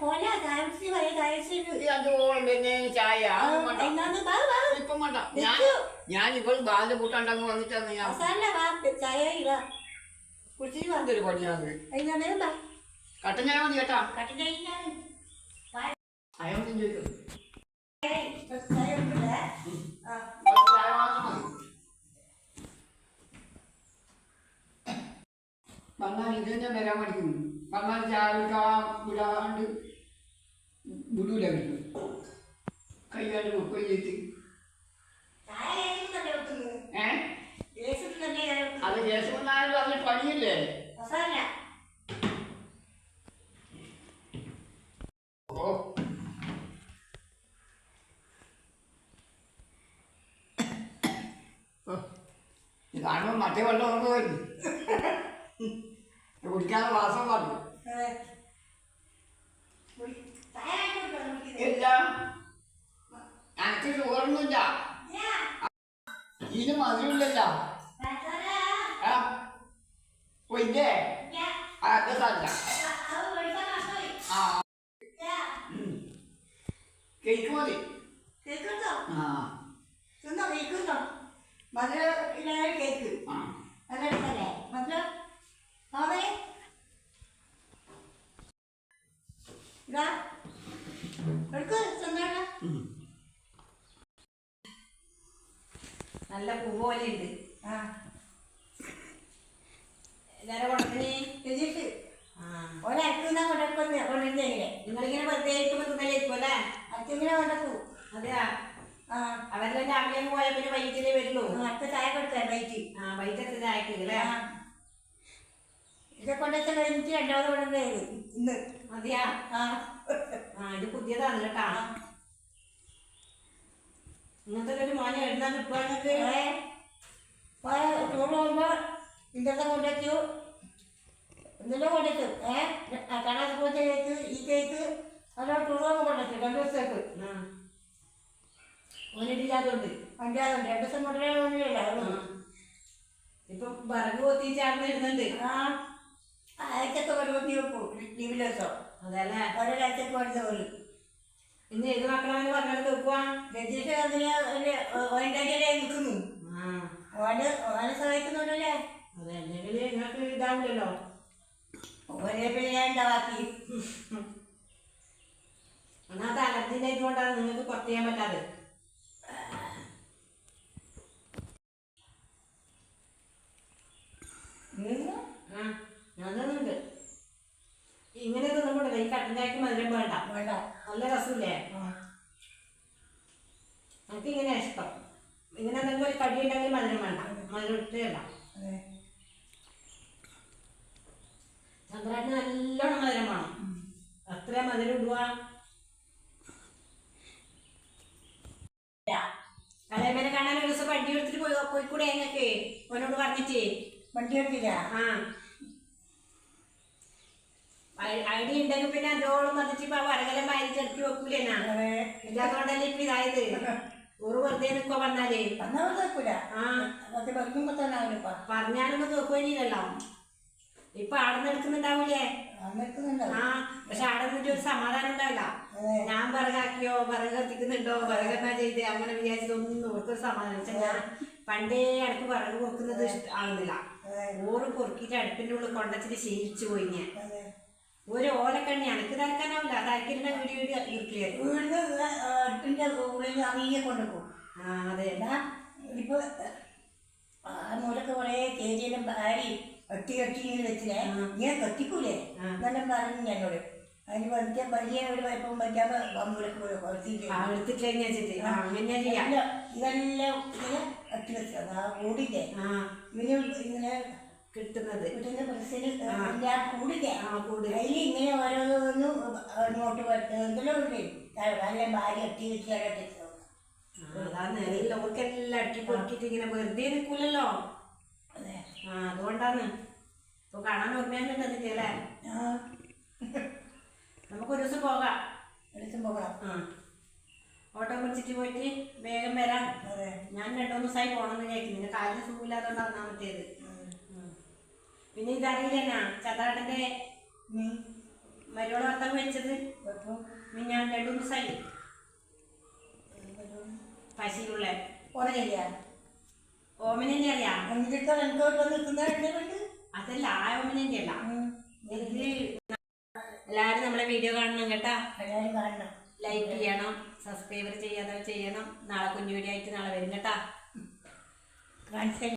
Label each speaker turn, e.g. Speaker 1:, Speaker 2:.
Speaker 1: പോലെ താമസിച്ച് പോയി താമസിച്ച്
Speaker 2: ഈ അതോളം പിന്നെ ചായ ഇപ്പം വേണ്ട. ഞാൻ ഞാൻ ഇപ്പോൾ ബാല കൂട്ടാണ്ടങ്ങ് വന്നിട്ടാണ് ഞാൻ
Speaker 1: ചായ ഇല്ല കുടിച്ചിട്ട്
Speaker 2: വന്നൊരു പണിയാണ് കട്ടൻ ചായ മതി കേട്ടാ.
Speaker 1: കട്ടി കഴിക്കാൻ
Speaker 2: അയാളൊന്നും ചോദിക്കും.
Speaker 1: ചായ
Speaker 2: മാത്രം മതി. വന്നാൽ ഇത് തന്നെ വരാൻ പഠിക്കുന്നു. വന്നാൽ ചായ കുടിക്കാൻ വിടാണ്ട് വിടൂല കിട്ടും കൈകാൽ കൊയ്യേറ്റ്
Speaker 1: ചായ കേൾക്കുന്നല്ലേ വെക്കുന്നത്
Speaker 2: ഏ
Speaker 1: കേൾക്കുന്നല്ലേ
Speaker 2: അത് കേസുകൊണ്ടായാലും അതിന് പണിയല്ലേ?
Speaker 1: പണിയില്ലേ
Speaker 2: ഓ. ഇത് കാണുമ്പോൾ മറ്റേ വെള്ളം കൊണ്ട് പോയി കുടിക്കാതെ വാസം പറഞ്ഞു ഇല്ല എനിക്ക് ഷുഗറൊന്നുമില്ല ഇതിന് മധുരമില്ലല്ല. കൊയ്യേ അതൊക്കെ സാധില്ല ആ. കേക്ക് മതി. ആ.
Speaker 1: കേൾക്കുന്നോ മധുരം കേക്ക്.
Speaker 2: ആ.
Speaker 1: എടുക്കല്ലേ മധുരം
Speaker 3: നല്ല പൂ പോലെ ഉണ്ട്
Speaker 1: ആ.
Speaker 3: എല്ലാരും കൊണ്ടേ
Speaker 1: രജിട്ട്
Speaker 3: ആ.
Speaker 1: ഒരക്കുന്ന കൊണ്ടക്കുന്ന കൊണ്ടിരുന്നെങ്കിലേ
Speaker 3: നിങ്ങളിങ്ങനെ വെറുതെ
Speaker 1: അച്ഛനെ കൊണ്ടക്കൂ
Speaker 3: അതെയാ?
Speaker 1: ആ.
Speaker 3: അവരെല്ലാം രാവിലെ പോയാൽ പിന്നെ വൈകിട്ടേ വരുള്ളൂ.
Speaker 1: അച്ഛ ചായ കൊടുത്തേ വൈകിട്ട്.
Speaker 3: ആ വൈകിട്ടത്തെ ചായക്ക് അല്ലേ?
Speaker 1: ഇതൊക്കെ കൊണ്ടുവച്ച കഴിഞ്ഞിട്ട് രണ്ടാമത് കൊണ്ടുവന്നേ ഇന്ന്.
Speaker 3: അതെയാ?
Speaker 1: ആ.
Speaker 3: ആ ഇത് പുതിയതാണ് കേട്ടാ. ഇങ്ങനത്തെ ഒരു മോനെ എഴുതാൻ കിട്ടുവാണെങ്കിൽ
Speaker 1: ടൂർ പോകുമ്പോൾ ഇന്നത്തെ കൊണ്ടുവച്ചു. ഇന്നലെ കൊണ്ടുവച്ചു. ഏ? കടാസ് പോച്ച കേക്ക് ഈ കേക്ക് അതോ ടൂർ പോകുമ്പോൾ കൊണ്ടുവച്ചു രണ്ട് ദിവസത്തേക്ക്
Speaker 3: ഒന്നിട്ടില്ലാതുണ്ട്
Speaker 1: അഞ്ചാതുണ്ട് രണ്ട് ദിവസം കൊണ്ടുവരാൻ ഒന്നുമില്ല
Speaker 3: ഇപ്പൊ വിറക് കൊത്തിച്ചാർന്ന് ഇടുന്നുണ്ട്.
Speaker 1: ആ. ആഴ്ചക്ക് ഒരു കുത്തി വെക്കും ലീവ് ദിവസം
Speaker 3: അതല്ലേ?
Speaker 1: ഒരാഴ്ചക്ക്
Speaker 3: ഇന്ന് ഏത് മക്കളാന്ന് പറഞ്ഞാൽ വെക്കുവാ
Speaker 1: രജീഷ് അതിന് ഓന്റെ നിൽക്കുന്നു. ഓന് ഓനെ സഹായിക്കുന്നുണ്ടല്ലേ?
Speaker 3: അതല്ലെങ്കിൽ നിങ്ങൾക്ക് ഇതാവില്ലല്ലോ.
Speaker 1: ഒരേ ഞാൻ ഉണ്ടാക്കി
Speaker 3: ഒന്നാമത്തെ അലർജിന്റെ ഇതുകൊണ്ടാണ് നിങ്ങൾക്ക് കുറച്ച് ചെയ്യാൻ പറ്റാതെ ആ ഞാൻ തന്നുണ്ട് ഇങ്ങനെ കട്ടൻ മധുരം വേണ്ട.
Speaker 1: വേണ്ട.
Speaker 3: നല്ല രസമില്ലേ. എനിക്ക് ഇങ്ങനെ ഇഷ്ടം. ഇങ്ങനെ എന്തെങ്കിലും ഒരു കടി ഉണ്ടെങ്കിൽ മധുരം വേണ്ട. മധുരം ഇട്ടേ വേണ്ട. ചന്ദ്രാട്ടിന് നല്ലോണം മധുരം വേണം. അത്ര മധുരം ഇടുക? അതേപോലെ കാണാൻ ഒരു ദിവസം വണ്ടി എടുത്തിട്ട് പോയി പോയിക്കൂടെ ഞങ്ങൾക്ക് ഓനോട് പറഞ്ഞിട്ടേ.
Speaker 1: വണ്ടി എടുത്തില്ല?
Speaker 3: ആ. ഐഡി ഉണ്ടെങ്കിൽ പിന്നെ അതോളം വന്നിട്ട് ഇപ്പൊ വരകലം വാരി ചെറുക്കി വെക്കൂലേ
Speaker 1: അതെ.
Speaker 3: ഇല്ലാത്തോണ്ടല്ലേ ഇപ്പൊ ഇതായത്? ഒരു വെറുതെ നിൽക്കോ വന്നാലേ. പറഞ്ഞാലൊന്നും കേൾക്കുകയില്ലല്ലോ ഇപ്പൊ ആടെ നിൽക്കുന്നുണ്ടാവൂലേ ആ പക്ഷെ ആടെ നിന്നിട്ട് ഒരു സമാധാനം ഉണ്ടാവില്ല. ഞാൻ വിറകാക്കിയോ വിറക് കത്തിക്കുന്നുണ്ടോ വിറക് എന്നാ ചെയ്ത്? അങ്ങനെ വിചാരിച്ചതൊന്നും ഓർക്കൊരു സമാധാനം. വെച്ചാൽ ഞാൻ പണ്ടേ അടുപ്പ് വിറക് പൊറുക്കുന്നത് ഇഷ്ട- ആവുന്നില്ല. ഓറ് പൊറുക്കിയിട്ട് അടുപ്പിന്റെ ഉള്ളിൽ കൊണ്ടച്ചിട്ട് ശീലിച്ചു പോയി ഞാൻ. ഒരു ഓലക്കണ്ണി അനക്ക് തരക്കാനാവില്ല അത് തരക്കിന്റെ വീഡിയോ ക്ലിയർ
Speaker 1: വീടിന് റൂമിൽ ഉള്ളിൽ കൊണ്ടുപോകും.
Speaker 3: ആ അതെ.
Speaker 1: എന്നാ ഇപ്പൊ മൂലക്ക് കുറെ ചേരിയിലും ഭാര്യ ഒട്ടി ഇങ്ങനെ വെച്ചില്ലേ? ഞാൻ കത്തിക്കൂലേ? എന്നെല്ലാം പറഞ്ഞു എന്നോട്? അതിന് ഒരു വയപ്പം വയ്ക്കാതെ മൂലക്ക് പോയി കുറച്ചിട്ട്
Speaker 3: എടുത്തിട്ട് ചേച്ചി അങ്ങനെ
Speaker 1: ഇതെല്ലാം ഇങ്ങനെ ഒട്ടി വെച്ചത് ആ കൂടില്ലേ
Speaker 3: ആ.
Speaker 1: ഇവന് ഇങ്ങനെ
Speaker 3: കിട്ടുന്നത്.
Speaker 1: ആ. അതിൽ ഇങ്ങനെ ഓരോന്നും നോട്ട് എന്തെല്ലാം ഉണ്ട്? നല്ല ഭാര്യ കത്തി വെച്ച് അവിടെ
Speaker 3: ആ, അതാ നേരില്ല ഓർക്കെല്ലാം അടിക്കി പൊറുക്കിട്ട് ഇങ്ങനെ വെറുതെ നിൽക്കൂലല്ലോ ആ അതുകൊണ്ടാണ്. ഇപ്പൊ കാണാൻ ഓർമ്മയൊന്നും അല്ലേ?
Speaker 1: ആ.
Speaker 3: നമുക്ക് ഒരു ദിവസം പോകാം.
Speaker 1: ഒരു ദിവസം പോകാം.
Speaker 3: ആ. ഓട്ടോ പിടിച്ചിട്ട് പോയിട്ട് വേഗം വരാം.
Speaker 1: അതെ.
Speaker 3: ഞാൻ രണ്ടു മൂന്ന് ദിവസമായി പോകണമെന്ന് കേൾക്കുന്നു കാര്യം കാലിന് സുഖമില്ലാത്തതുകൊണ്ട് ഒന്നാമത്തേത് പിന്നെ ഇതറിയില്ല ചതാടന്റെ മരോട് വർത്തം
Speaker 1: വെച്ചത്
Speaker 3: ഞാൻ രണ്ടു ദിവസമായി. പശിയിലുള്ള
Speaker 1: ഓനല്ല
Speaker 3: ഓമനെ അറിയാം
Speaker 1: എന്നിട്ട് നിൽക്കുന്ന രണ്ടുപേരുണ്ട്
Speaker 3: അതല്ല ആ ഓമനന്റെ അല്ല എല്ലാരും നമ്മളെ വീഡിയോ കാണണം കേട്ടാ.
Speaker 1: എല്ലാരും കാണണം.
Speaker 3: ലൈക്ക് ചെയ്യണം സബ്സ്ക്രൈബർ ചെയ്യാതെ ചെയ്യണം. നാളെ കുഞ്ഞു വീഡിയോ ആയിട്ട് നാളെ വരും കേട്ടാ.
Speaker 1: കാണിച്ചു